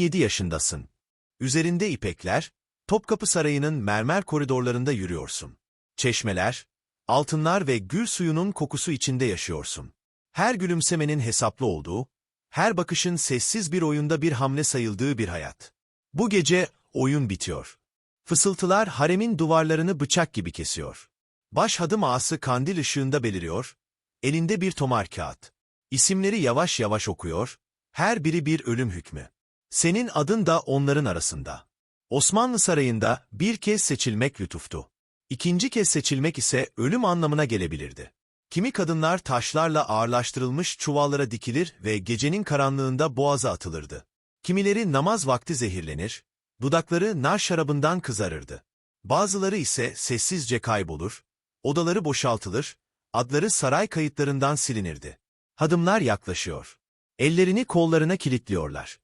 17 yaşındasın. Üzerinde ipekler, Topkapı Sarayı'nın mermer koridorlarında yürüyorsun. Çeşmeler, altınlar ve gül suyunun kokusu içinde yaşıyorsun. Her gülümsemenin hesaplı olduğu, her bakışın sessiz bir oyunda bir hamle sayıldığı bir hayat. Bu gece oyun bitiyor. Fısıltılar haremin duvarlarını bıçak gibi kesiyor. Baş hadım ağası kandil ışığında beliriyor, elinde bir tomar kağıt. İsimleri yavaş yavaş okuyor, her biri bir ölüm hükmü. Senin adın da onların arasında. Osmanlı Sarayı'nda bir kez seçilmek lütuftu. İkinci kez seçilmek ise ölüm anlamına gelebilirdi. Kimi kadınlar taşlarla ağırlaştırılmış çuvallara dikilir ve gecenin karanlığında boğaza atılırdı. Kimileri namaz vakti zehirlenir, dudakları nar şarabından kızarırdı. Bazıları ise sessizce kaybolur, odaları boşaltılır, adları saray kayıtlarından silinirdi. Hadımlar yaklaşıyor. Ellerini kollarına kilitliyorlar.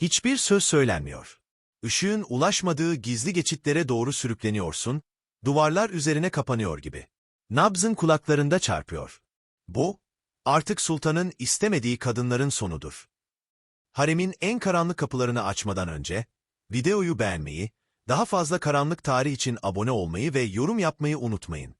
Hiçbir söz söylenmiyor. Işığın ulaşmadığı gizli geçitlere doğru sürükleniyorsun, duvarlar üzerine kapanıyor gibi. Nabzın kulaklarında çarpıyor. Bu, artık sultanın istemediği kadınların sonudur. Haremin en karanlık kapılarını açmadan önce, videoyu beğenmeyi, daha fazla karanlık tarih için abone olmayı ve yorum yapmayı unutmayın.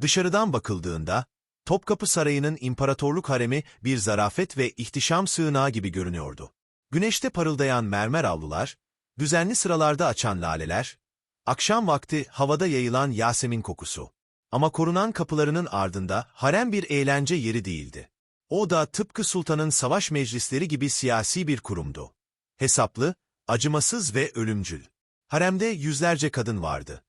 Dışarıdan bakıldığında, Topkapı Sarayı'nın imparatorluk haremi bir zarafet ve ihtişam sığınağı gibi görünüyordu. Güneşte parıldayan mermer avlular, düzenli sıralarda açan laleler, akşam vakti havada yayılan Yasemin kokusu. Ama korunan kapılarının ardında harem bir eğlence yeri değildi. O da tıpkı sultanın savaş meclisleri gibi siyasi bir kurumdu. Hesaplı, acımasız ve ölümcül. Haremde yüzlerce kadın vardı.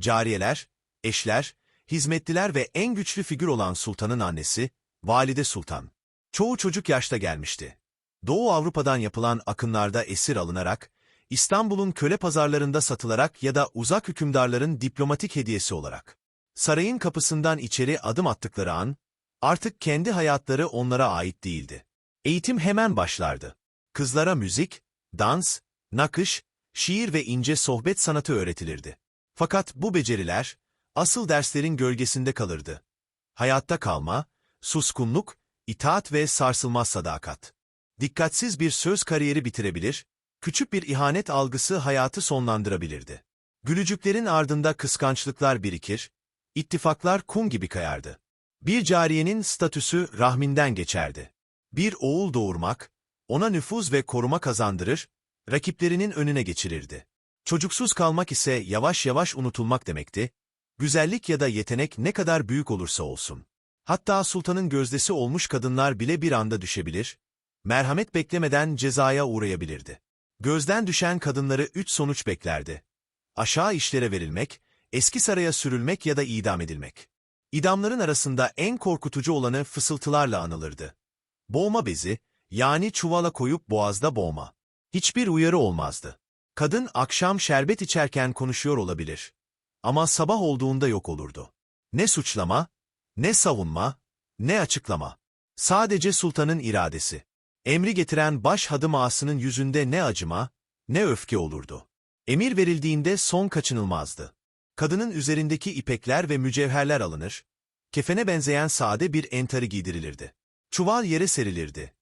Cariyeler, eşler, hizmetliler ve en güçlü figür olan sultanın annesi, Valide Sultan. Çoğu çocuk yaşta gelmişti. Doğu Avrupa'dan yapılan akınlarda esir alınarak, İstanbul'un köle pazarlarında satılarak ya da uzak hükümdarların diplomatik hediyesi olarak. Sarayın kapısından içeri adım attıkları an, artık kendi hayatları onlara ait değildi. Eğitim hemen başlardı. Kızlara müzik, dans, nakış, şiir ve ince sohbet sanatı öğretilirdi. Fakat bu beceriler, asıl derslerin gölgesinde kalırdı. Hayatta kalma, suskunluk, itaat ve sarsılmaz sadakat. Dikkatsiz bir söz kariyeri bitirebilir, küçük bir ihanet algısı hayatı sonlandırabilirdi. Gülücüklerin ardında kıskançlıklar birikir, ittifaklar kum gibi kayardı. Bir cariyenin statüsü rahminden geçerdi. Bir oğul doğurmak, ona nüfuz ve koruma kazandırır, rakiplerinin önüne geçirirdi. Çocuksuz kalmak ise yavaş yavaş unutulmak demekti, güzellik ya da yetenek ne kadar büyük olursa olsun. Hatta sultanın gözdesi olmuş kadınlar bile bir anda düşebilir, merhamet beklemeden cezaya uğrayabilirdi. Gözden düşen kadınları üç sonuç beklerdi. Aşağı işlere verilmek, eski saraya sürülmek ya da idam edilmek. İdamların arasında en korkutucu olanı fısıltılarla anılırdı. Boğma bezi, yani çuvala koyup boğazda boğma. Hiçbir uyarı olmazdı. Kadın akşam şerbet içerken konuşuyor olabilir. Ama sabah olduğunda yok olurdu. Ne suçlama, ne savunma, ne açıklama. Sadece sultanın iradesi. Emri getiren baş hadım ağasının yüzünde ne acıma, ne öfke olurdu. Emir verildiğinde son kaçınılmazdı. Kadının üzerindeki ipekler ve mücevherler alınır, kefene benzeyen sade bir entari giydirilirdi. Çuval yere serilirdi.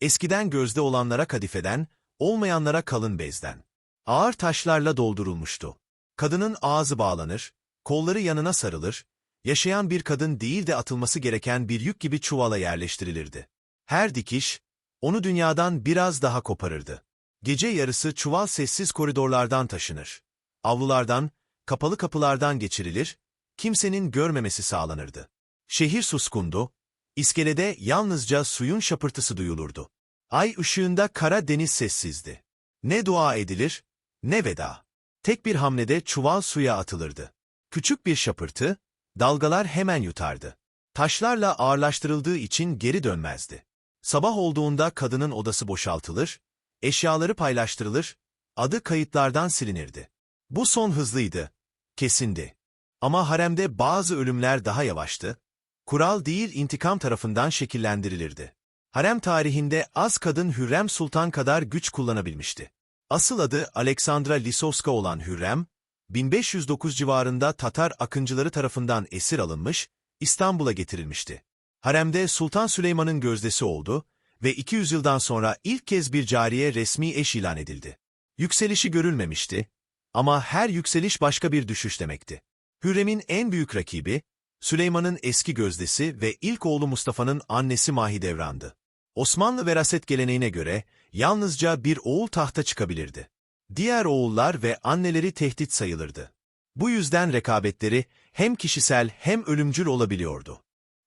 Eskiden gözde olanlara kadifeden, olmayanlara kalın bezden. Ağır taşlarla doldurulmuştu. Kadının ağzı bağlanır, kolları yanına sarılır, yaşayan bir kadın değil de atılması gereken bir yük gibi çuvala yerleştirilirdi. Her dikiş, onu dünyadan biraz daha koparırdı. Gece yarısı çuval sessiz koridorlardan taşınır. Avlulardan, kapalı kapılardan geçirilir, kimsenin görmemesi sağlanırdı. Şehir suskundu, iskelede yalnızca suyun şapırtısı duyulurdu. Ay ışığında kara deniz sessizdi. Ne dua edilir, ne veda. Tek bir hamlede çuval suya atılırdı. Küçük bir şapırtı, dalgalar hemen yutardı. Taşlarla ağırlaştırıldığı için geri dönmezdi. Sabah olduğunda kadının odası boşaltılır, eşyaları paylaştırılır, adı kayıtlardan silinirdi. Bu son hızlıydı, kesindi. Ama haremde bazı ölümler daha yavaştı, kural değil intikam tarafından şekillendirilirdi. Harem tarihinde az kadın Hürrem Sultan kadar güç kullanabilmişti. Asıl adı Aleksandra Lisowska olan Hürrem, 1509 civarında Tatar akıncıları tarafından esir alınmış, İstanbul'a getirilmişti. Haremde Sultan Süleyman'ın gözdesi oldu ve 200 yıldan sonra ilk kez bir cariye resmi eş ilan edildi. Yükselişi görülmemişti ama her yükseliş başka bir düşüş demekti. Hürrem'in en büyük rakibi, Süleyman'ın eski gözdesi ve ilk oğlu Mustafa'nın annesi Mahidevran'dı. Osmanlı veraset geleneğine göre yalnızca bir oğul tahta çıkabilirdi. Diğer oğullar ve anneleri tehdit sayılırdı. Bu yüzden rekabetleri hem kişisel hem ölümcül olabiliyordu.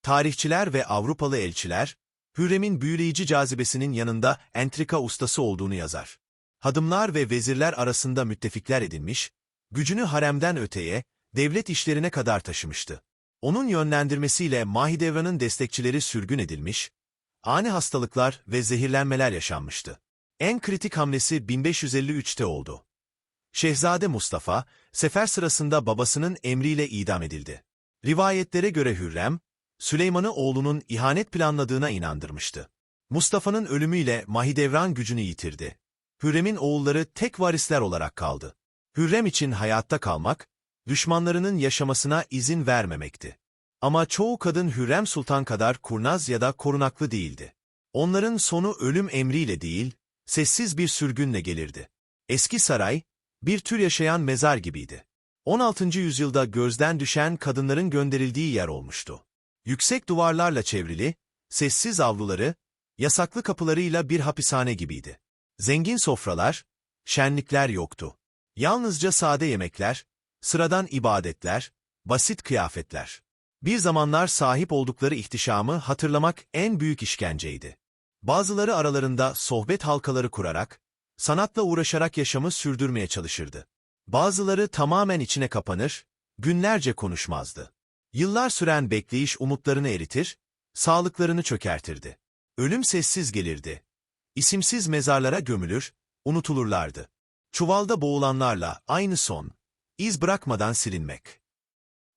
Tarihçiler ve Avrupalı elçiler, Hürrem'in büyüleyici cazibesinin yanında entrika ustası olduğunu yazar. Hadımlar ve vezirler arasında müttefikler edinmiş, gücünü haremden öteye, devlet işlerine kadar taşımıştı. Onun yönlendirmesiyle Mahidevran'ın destekçileri sürgün edilmiş, ani hastalıklar ve zehirlenmeler yaşanmıştı. En kritik hamlesi 1553'te oldu. Şehzade Mustafa, sefer sırasında babasının emriyle idam edildi. Rivayetlere göre Hürrem, Süleyman'ı oğlunun ihanet planladığına inandırmıştı. Mustafa'nın ölümüyle Mahidevran gücünü yitirdi. Hürrem'in oğulları tek varisler olarak kaldı. Hürrem için hayatta kalmak, düşmanlarının yaşamasına izin vermemekti. Ama çoğu kadın Hürrem Sultan kadar kurnaz ya da korunaklı değildi. Onların sonu ölüm emriyle değil, sessiz bir sürgünle gelirdi. Eski saray, bir tür yaşayan mezar gibiydi. 16. yüzyılda gözden düşen kadınların gönderildiği yer olmuştu. Yüksek duvarlarla çevrili, sessiz avluları, yasaklı kapılarıyla bir hapishane gibiydi. Zengin sofralar, şenlikler yoktu. Yalnızca sade yemekler, sıradan ibadetler, basit kıyafetler. Bir zamanlar sahip oldukları ihtişamı hatırlamak en büyük işkenceydi. Bazıları aralarında sohbet halkaları kurarak, sanatla uğraşarak yaşamı sürdürmeye çalışırdı. Bazıları tamamen içine kapanır, günlerce konuşmazdı. Yıllar süren bekleyiş umutlarını eritir, sağlıklarını çökertirdi. Ölüm sessiz gelirdi. İsimsiz mezarlara gömülür, unutulurlardı. Çuvalda boğulanlarla aynı son, iz bırakmadan silinmek.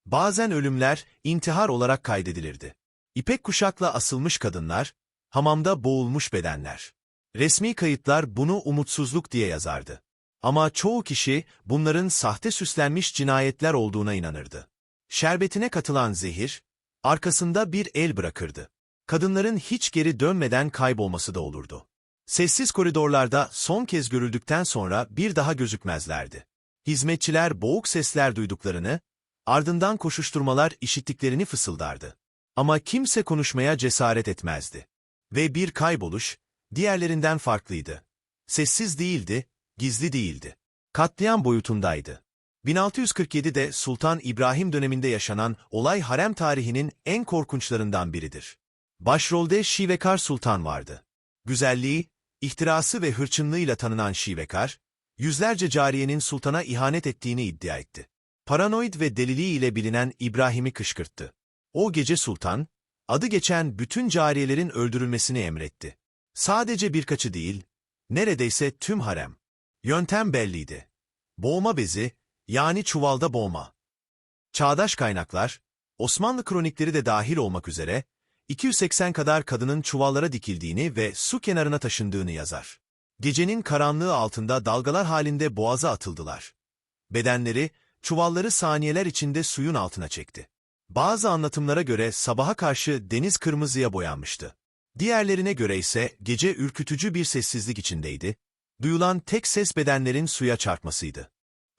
Bazen ölümler intihar olarak kaydedilirdi. İpek kuşakla asılmış kadınlar, hamamda boğulmuş bedenler. Resmi kayıtlar bunu umutsuzluk diye yazardı. Ama çoğu kişi bunların sahte süslenmiş cinayetler olduğuna inanırdı. Şerbetine katılan zehir, arkasında bir el bırakırdı. Kadınların hiç geri dönmeden kaybolması da olurdu. Sessiz koridorlarda son kez görüldükten sonra bir daha gözükmezlerdi. Hizmetçiler boğuk sesler duyduklarını, ardından koşuşturmalar işittiklerini fısıldardı. Ama kimse konuşmaya cesaret etmezdi. Ve bir kayboluş, diğerlerinden farklıydı. Sessiz değildi, gizli değildi. Katliam boyutundaydı. 1647'de Sultan İbrahim döneminde yaşanan olay harem tarihinin en korkunçlarından biridir. Başrolde Şivekar Sultan vardı. Güzelliği, ihtirası ve hırçınlığıyla tanınan Şivekar, yüzlerce cariyenin sultana ihanet ettiğini iddia etti. Paranoid ve deliliği ile bilinen İbrahim'i kışkırttı. O gece sultan, adı geçen bütün cariyelerin öldürülmesini emretti. Sadece birkaçı değil, neredeyse tüm harem. Yöntem belliydi. Boğma bezi, yani çuvalda boğma. Çağdaş kaynaklar, Osmanlı kronikleri de dahil olmak üzere, 280 kadar kadının çuvallara dikildiğini ve su kenarına taşındığını yazar. Gecenin karanlığı altında dalgalar halinde boğaza atıldılar. Bedenleri, çuvalları saniyeler içinde suyun altına çekti. Bazı anlatımlara göre sabaha karşı deniz kırmızıya boyanmıştı. Diğerlerine göre ise gece ürkütücü bir sessizlik içindeydi, duyulan tek ses bedenlerin suya çarpmasıydı.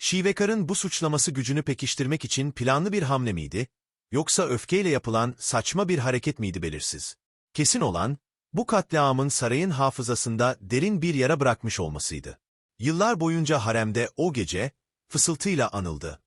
Şivekar'ın bu suçlaması gücünü pekiştirmek için planlı bir hamle miydi, yoksa öfkeyle yapılan saçma bir hareket miydi belirsiz. Kesin olan, bu katliamın sarayın hafızasında derin bir yara bırakmış olmasıydı. Yıllar boyunca haremde o gece, fısıltıyla anıldı.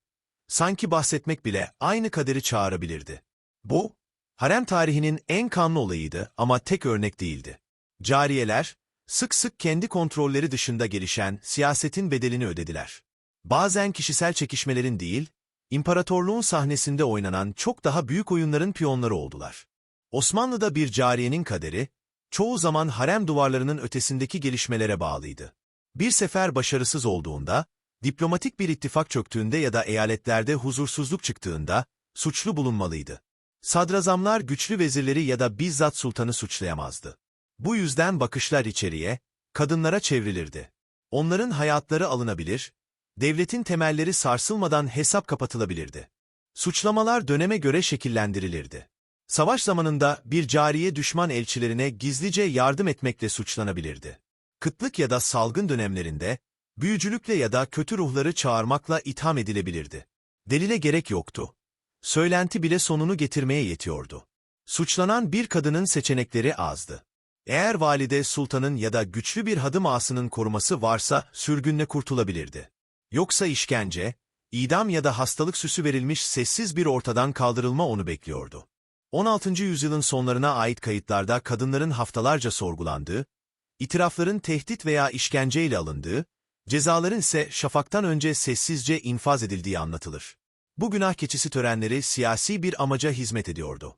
Sanki bahsetmek bile aynı kaderi çağırabilirdi. Bu, harem tarihinin en kanlı olayıydı ama tek örnek değildi. Cariyeler, sık sık kendi kontrolleri dışında gelişen siyasetin bedelini ödediler. Bazen kişisel çekişmelerin değil, imparatorluğun sahnesinde oynanan çok daha büyük oyunların piyonları oldular. Osmanlı'da bir cariyenin kaderi, çoğu zaman harem duvarlarının ötesindeki gelişmelere bağlıydı. Bir sefer başarısız olduğunda, diplomatik bir ittifak çöktüğünde ya da eyaletlerde huzursuzluk çıktığında, suçlu bulunmalıydı. Sadrazamlar güçlü vezirleri ya da bizzat sultanı suçlayamazdı. Bu yüzden bakışlar içeriye, kadınlara çevrilirdi. Onların hayatları alınabilir, devletin temelleri sarsılmadan hesap kapatılabilirdi. Suçlamalar döneme göre şekillendirilirdi. Savaş zamanında bir cariye düşman elçilerine gizlice yardım etmekle suçlanabilirdi. Kıtlık ya da salgın dönemlerinde, büyücülükle ya da kötü ruhları çağırmakla itham edilebilirdi. Delile gerek yoktu. Söylenti bile sonunu getirmeye yetiyordu. Suçlanan bir kadının seçenekleri azdı. Eğer valide sultanın ya da güçlü bir hadım ağasının koruması varsa sürgünle kurtulabilirdi. Yoksa işkence, idam ya da hastalık süsü verilmiş sessiz bir ortadan kaldırılma onu bekliyordu. 16. yüzyılın sonlarına ait kayıtlarda kadınların haftalarca sorgulandığı, itirafların tehdit veya işkenceyle alındığı, cezaların ise şafaktan önce sessizce infaz edildiği anlatılır. Bu günah keçisi törenleri siyasi bir amaca hizmet ediyordu.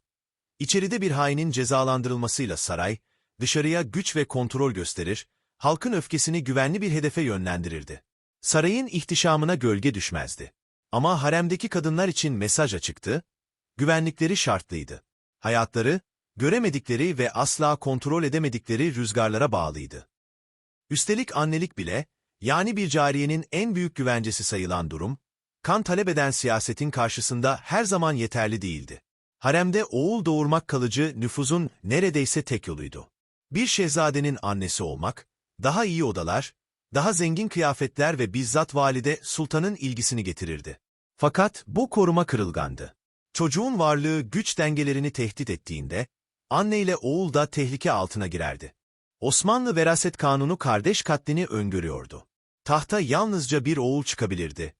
İçeride bir hainin cezalandırılmasıyla saray, dışarıya güç ve kontrol gösterir, halkın öfkesini güvenli bir hedefe yönlendirirdi. Sarayın ihtişamına gölge düşmezdi. Ama haremdeki kadınlar için mesaj açıktı, güvenlikleri şartlıydı. Hayatları, göremedikleri ve asla kontrol edemedikleri rüzgarlara bağlıydı. Üstelik annelik bile, yani bir cariyenin en büyük güvencesi sayılan durum, kan talep eden siyasetin karşısında her zaman yeterli değildi. Haremde oğul doğurmak kalıcı nüfuzun neredeyse tek yoluydu. Bir şehzadenin annesi olmak, daha iyi odalar, daha zengin kıyafetler ve bizzat valide sultanın ilgisini getirirdi. Fakat bu koruma kırılgandı. Çocuğun varlığı güç dengelerini tehdit ettiğinde, anne ile oğul da tehlike altına girerdi. Osmanlı veraset kanunu kardeş katlini öngörüyordu. Tahta yalnızca bir oğul çıkabilirdi.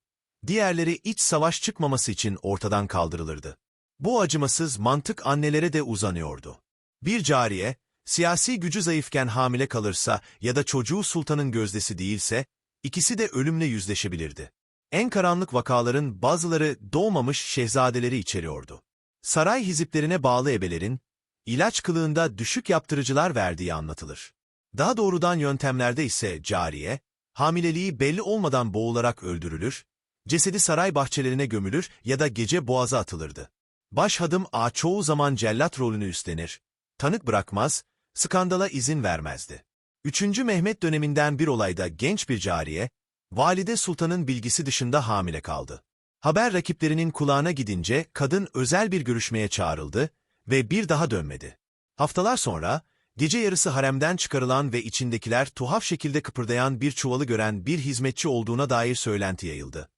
Diğerleri iç savaş çıkmaması için ortadan kaldırılırdı. Bu acımasız mantık annelere de uzanıyordu. Bir cariye, siyasi gücü zayıfken hamile kalırsa ya da çocuğu sultanın gözdesi değilse, ikisi de ölümle yüzleşebilirdi. En karanlık vakaların bazıları doğmamış şehzadeleri içeriyordu. Saray hiziplerine bağlı ebelerin, ilaç kılığında düşük yaptırıcılar verdiği anlatılır. Daha doğrudan yöntemlerde ise cariye, hamileliği belli olmadan boğularak öldürülür, cesedi saray bahçelerine gömülür ya da gece boğaza atılırdı. Başhadım A çoğu zaman cellat rolünü üstlenir, tanık bırakmaz, skandala izin vermezdi. 3. Mehmet döneminden bir olayda genç bir cariye, valide sultanın bilgisi dışında hamile kaldı. Haber rakiplerinin kulağına gidince kadın özel bir görüşmeye çağrıldı ve bir daha dönmedi. Haftalar sonra, gece yarısı haremden çıkarılan ve içindekiler tuhaf şekilde kıpırdayan bir çuvalı gören bir hizmetçi olduğuna dair söylenti yayıldı.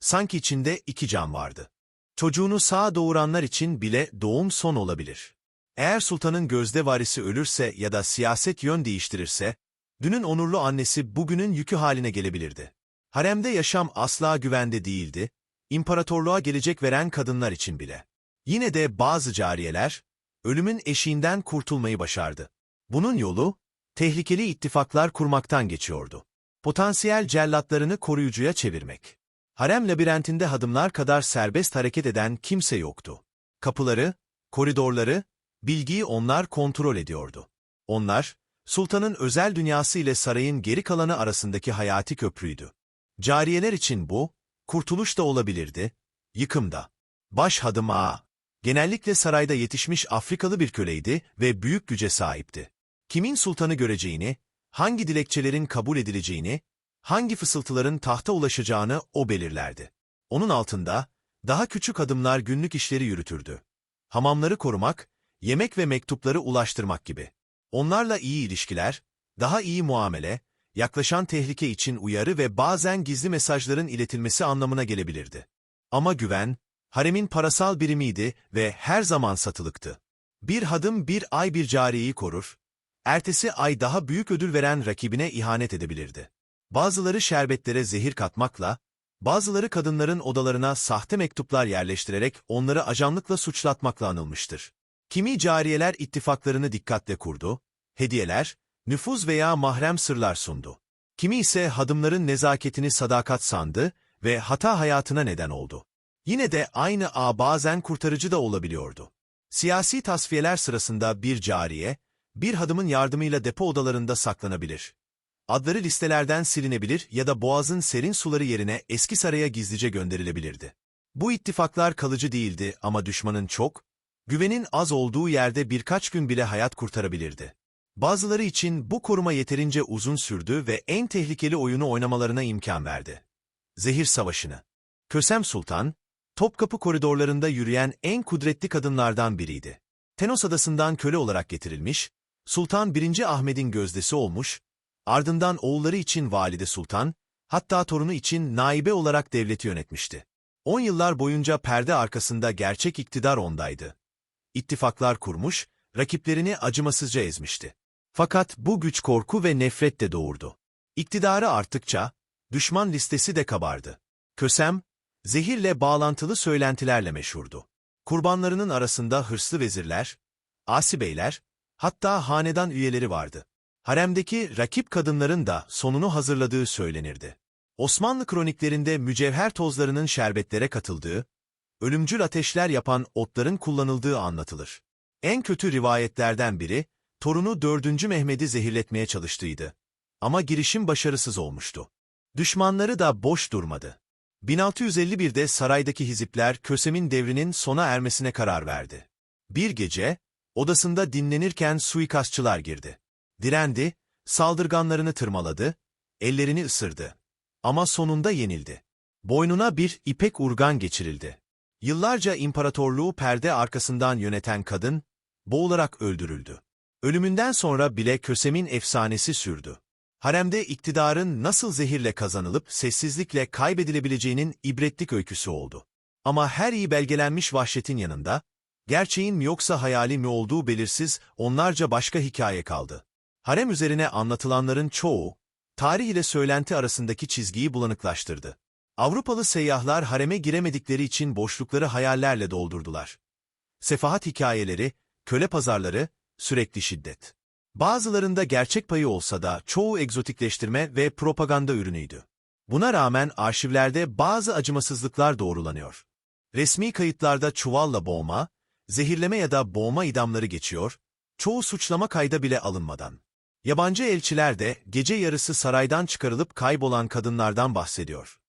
Sanki içinde iki can vardı. Çocuğunu sağ doğuranlar için bile doğum son olabilir. Eğer sultanın gözde varisi ölürse ya da siyaset yön değiştirirse, dünün onurlu annesi bugünün yükü haline gelebilirdi. Haremde yaşam asla güvende değildi, imparatorluğa gelecek veren kadınlar için bile. Yine de bazı cariyeler, ölümün eşiğinden kurtulmayı başardı. Bunun yolu, tehlikeli ittifaklar kurmaktan geçiyordu. Potansiyel cellatlarını koruyucuya çevirmek. Harem labirentinde hadımlar kadar serbest hareket eden kimse yoktu. Kapıları, koridorları, bilgiyi onlar kontrol ediyordu. Onlar, sultanın özel dünyası ile sarayın geri kalanı arasındaki hayati köprüydü. Cariyeler için bu, kurtuluş da olabilirdi, yıkım da. Baş hadım ağa, genellikle sarayda yetişmiş Afrikalı bir köleydi ve büyük güce sahipti. Kimin sultanı göreceğini, hangi dilekçelerin kabul edileceğini, hangi fısıltıların tahta ulaşacağını o belirlerdi. Onun altında, daha küçük adımlar günlük işleri yürütürdü. Hamamları korumak, yemek ve mektupları ulaştırmak gibi. Onlarla iyi ilişkiler, daha iyi muamele, yaklaşan tehlike için uyarı ve bazen gizli mesajların iletilmesi anlamına gelebilirdi. Ama güven, haremin parasal birimiydi ve her zaman satılıktı. Bir hadım bir ay bir cariyeyi korur, ertesi ay daha büyük ödül veren rakibine ihanet edebilirdi. Bazıları şerbetlere zehir katmakla, bazıları kadınların odalarına sahte mektuplar yerleştirerek onları ajanlıkla suçlatmakla anılmıştır. Kimi cariyeler ittifaklarını dikkatle kurdu, hediyeler, nüfuz veya mahrem sırlar sundu. Kimi ise hadımların nezaketini sadakat sandı ve hata hayatına neden oldu. Yine de aynı ağ bazen kurtarıcı da olabiliyordu. Siyasi tasfiyeler sırasında bir cariye, bir hadımın yardımıyla depo odalarında saklanabilir. Adları listelerden silinebilir ya da boğazın serin suları yerine eski saraya gizlice gönderilebilirdi. Bu ittifaklar kalıcı değildi ama düşmanın çok, güvenin az olduğu yerde birkaç gün bile hayat kurtarabilirdi. Bazıları için bu koruma yeterince uzun sürdü ve en tehlikeli oyunu oynamalarına imkan verdi. Zehir Savaşı'nı. Kösem Sultan, Topkapı koridorlarında yürüyen en kudretli kadınlardan biriydi. Tenos adasından köle olarak getirilmiş, Sultan 1. Ahmet'in gözdesi olmuş, ardından oğulları için valide sultan, hatta torunu için naibe olarak devleti yönetmişti. 10 yıllar boyunca perde arkasında gerçek iktidar ondaydı. İttifaklar kurmuş, rakiplerini acımasızca ezmişti. Fakat bu güç korku ve nefret de doğurdu. İktidarı arttıkça, düşman listesi de kabardı. Kösem, zehirle bağlantılı söylentilerle meşhurdu. Kurbanlarının arasında hırslı vezirler, asibeyler, hatta hanedan üyeleri vardı. Haremdeki rakip kadınların da sonunu hazırladığı söylenirdi. Osmanlı kroniklerinde mücevher tozlarının şerbetlere katıldığı, ölümcül ateşler yapan otların kullanıldığı anlatılır. En kötü rivayetlerden biri, torunu 4. Mehmet'i zehirletmeye çalıştığıydı. Ama girişim başarısız olmuştu. Düşmanları da boş durmadı. 1651'de saraydaki hizipler Kösem'in devrinin sona ermesine karar verdi. Bir gece, odasında dinlenirken suikastçılar girdi. Direndi, saldırganlarını tırmaladı, ellerini ısırdı. Ama sonunda yenildi. Boynuna bir ipek urgan geçirildi. Yıllarca imparatorluğu perde arkasından yöneten kadın, boğularak öldürüldü. Ölümünden sonra bile Kösem'in efsanesi sürdü. Haremde iktidarın nasıl zehirle kazanılıp sessizlikle kaybedilebileceğinin ibretlik öyküsü oldu. Ama her iyi belgelenmiş vahşetin yanında, gerçeğin mi yoksa hayali mi olduğu belirsiz onlarca başka hikaye kaldı. Harem üzerine anlatılanların çoğu, tarih ile söylenti arasındaki çizgiyi bulanıklaştırdı. Avrupalı seyyahlar hareme giremedikleri için boşlukları hayallerle doldurdular. Sefahat hikayeleri, köle pazarları, sürekli şiddet. Bazılarında gerçek payı olsa da çoğu egzotikleştirme ve propaganda ürünüydü. Buna rağmen arşivlerde bazı acımasızlıklar doğrulanıyor. Resmi kayıtlarda çuvalla boğma, zehirleme ya da boğma idamları geçiyor, çoğu suçlama kayda bile alınmadan. Yabancı elçiler de gece yarısı saraydan çıkarılıp kaybolan kadınlardan bahsediyor.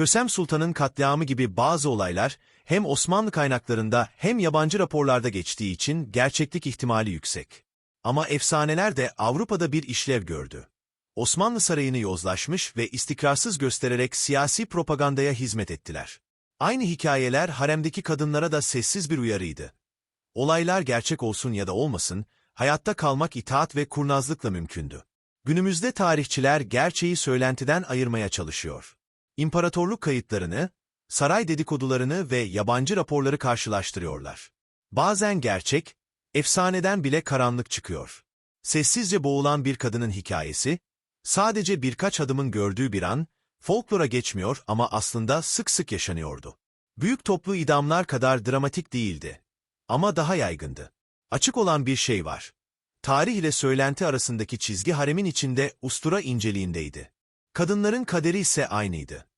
Kösem Sultan'ın katliamı gibi bazı olaylar hem Osmanlı kaynaklarında hem yabancı raporlarda geçtiği için gerçeklik ihtimali yüksek. Ama efsaneler de Avrupa'da bir işlev gördü. Osmanlı sarayını yozlaşmış ve istikrarsız göstererek siyasi propagandaya hizmet ettiler. Aynı hikayeler haremdeki kadınlara da sessiz bir uyarıydı. Olaylar gerçek olsun ya da olmasın, hayatta kalmak itaat ve kurnazlıkla mümkündü. Günümüzde tarihçiler gerçeği söylentiden ayırmaya çalışıyor. İmparatorluk kayıtlarını, saray dedikodularını ve yabancı raporları karşılaştırıyorlar. Bazen gerçek, efsaneden bile karanlık çıkıyor. Sessizce boğulan bir kadının hikayesi, sadece birkaç adımın gördüğü bir an, folklora geçmiyor ama aslında sık sık yaşanıyordu. Büyük toplu idamlar kadar dramatik değildi. Ama daha yaygındı. Açık olan bir şey var. Tarih ile söylenti arasındaki çizgi haremin içinde ustura inceliğindeydi. Kadınların kaderi ise aynıydı.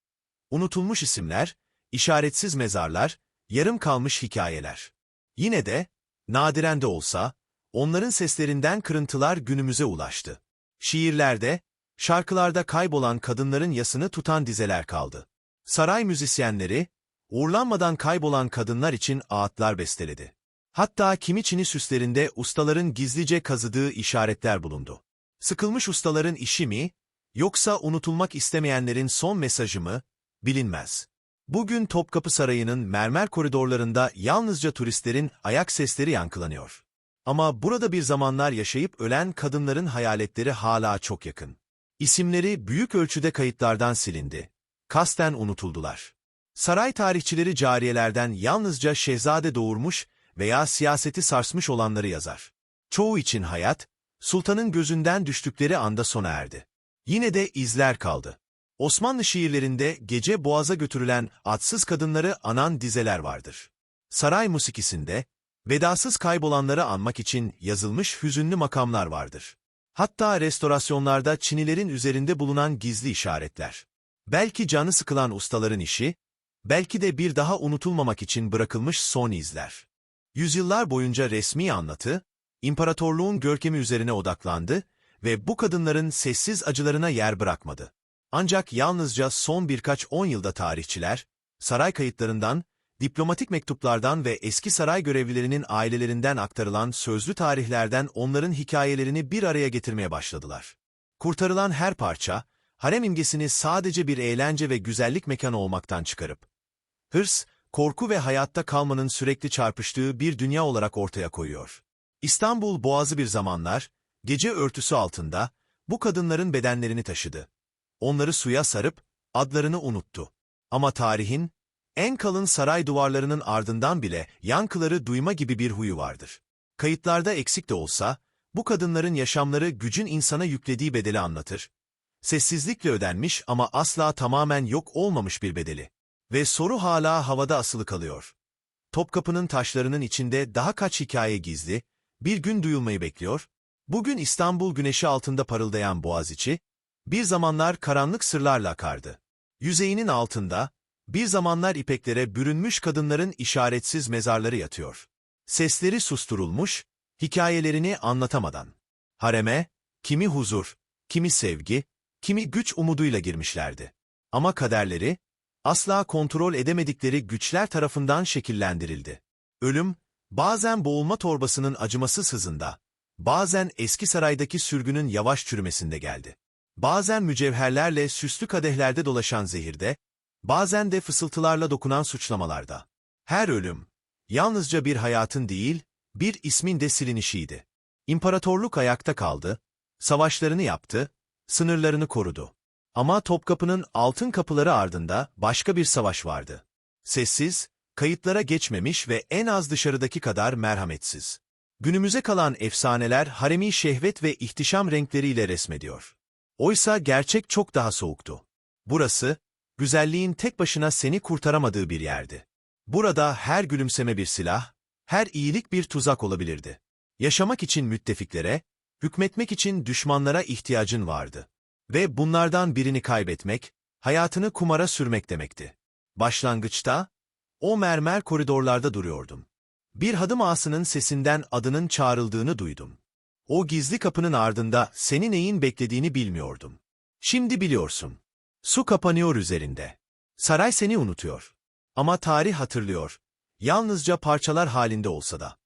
Unutulmuş isimler, işaretsiz mezarlar, yarım kalmış hikayeler. Yine de, nadiren de olsa, onların seslerinden kırıntılar günümüze ulaştı. Şiirlerde, şarkılarda kaybolan kadınların yasını tutan dizeler kaldı. Saray müzisyenleri, uğurlanmadan kaybolan kadınlar için ağıtlar besteledi. Hatta kimi çini süslerinde ustaların gizlice kazıdığı işaretler bulundu. Sıkılmış ustaların işi mi, yoksa unutulmak istemeyenlerin son mesajı mı, bilinmez. Bugün Topkapı Sarayı'nın mermer koridorlarında yalnızca turistlerin ayak sesleri yankılanıyor. Ama burada bir zamanlar yaşayıp ölen kadınların hayaletleri hala çok yakın. İsimleri büyük ölçüde kayıtlardan silindi. Kasten unutuldular. Saray tarihçileri cariyelerden yalnızca şehzade doğurmuş veya siyaseti sarsmış olanları yazar. Çoğu için hayat, sultanın gözünden düştükleri anda sona erdi. Yine de izler kaldı. Osmanlı şiirlerinde gece boğaza götürülen atsız kadınları anan dizeler vardır. Saray musikisinde, vedasız kaybolanları anmak için yazılmış hüzünlü makamlar vardır. Hatta restorasyonlarda Çinilerin üzerinde bulunan gizli işaretler. Belki canı sıkılan ustaların işi, belki de bir daha unutulmamak için bırakılmış son izler. Yüzyıllar boyunca resmi anlatı, imparatorluğun görkemi üzerine odaklandı ve bu kadınların sessiz acılarına yer bırakmadı. Ancak yalnızca son birkaç on yılda tarihçiler, saray kayıtlarından, diplomatik mektuplardan ve eski saray görevlilerinin ailelerinden aktarılan sözlü tarihlerden onların hikayelerini bir araya getirmeye başladılar. Kurtarılan her parça, harem imgesini sadece bir eğlence ve güzellik mekanı olmaktan çıkarıp, hırs, korku ve hayatta kalmanın sürekli çarpıştığı bir dünya olarak ortaya koyuyor. İstanbul Boğazı bir zamanlar, gece örtüsü altında, bu kadınların bedenlerini taşıdı. Onları suya sarıp, adlarını unuttu. Ama tarihin, en kalın saray duvarlarının ardından bile yankıları duyma gibi bir huyu vardır. Kayıtlarda eksik de olsa, bu kadınların yaşamları gücün insana yüklediği bedeli anlatır. Sessizlikle ödenmiş ama asla tamamen yok olmamış bir bedeli. Ve soru hala havada asılı kalıyor. Topkapı'nın taşlarının içinde daha kaç hikaye gizli, bir gün duyulmayı bekliyor. Bugün İstanbul güneşi altında parıldayan Boğaziçi, bir zamanlar karanlık sırlarla akardı. Yüzeyinin altında, bir zamanlar ipeklere bürünmüş kadınların işaretsiz mezarları yatıyor. Sesleri susturulmuş, hikayelerini anlatamadan. Hareme, kimi huzur, kimi sevgi, kimi güç umuduyla girmişlerdi. Ama kaderleri, asla kontrol edemedikleri güçler tarafından şekillendirildi. Ölüm, bazen boğulma torbasının acımasız hızında, bazen eski saraydaki sürgünün yavaş çürümesinde geldi. Bazen mücevherlerle süslü kadehlerde dolaşan zehirde, bazen de fısıltılarla dokunan suçlamalarda. Her ölüm, yalnızca bir hayatın değil, bir ismin de silinişiydi. İmparatorluk ayakta kaldı, savaşlarını yaptı, sınırlarını korudu. Ama Topkapı'nın altın kapıları ardında başka bir savaş vardı. Sessiz, kayıtlara geçmemiş ve en az dışarıdaki kadar merhametsiz. Günümüze kalan efsaneler haremi şehvet ve ihtişam renkleriyle resmediyor. Oysa gerçek çok daha soğuktu. Burası, güzelliğin tek başına seni kurtaramadığı bir yerdi. Burada her gülümseme bir silah, her iyilik bir tuzak olabilirdi. Yaşamak için müttefiklere, hükmetmek için düşmanlara ihtiyacın vardı. Ve bunlardan birini kaybetmek, hayatını kumara sürmek demekti. Başlangıçta, o mermer koridorlarda duruyordum. Bir hadım ağasının sesinden adının çağrıldığını duydum. O gizli kapının ardında seni neyin beklediğini bilmiyordum. Şimdi biliyorsun. Su kapanıyor üzerinde. Saray seni unutuyor. Ama tarih hatırlıyor. Yalnızca parçalar halinde olsa da.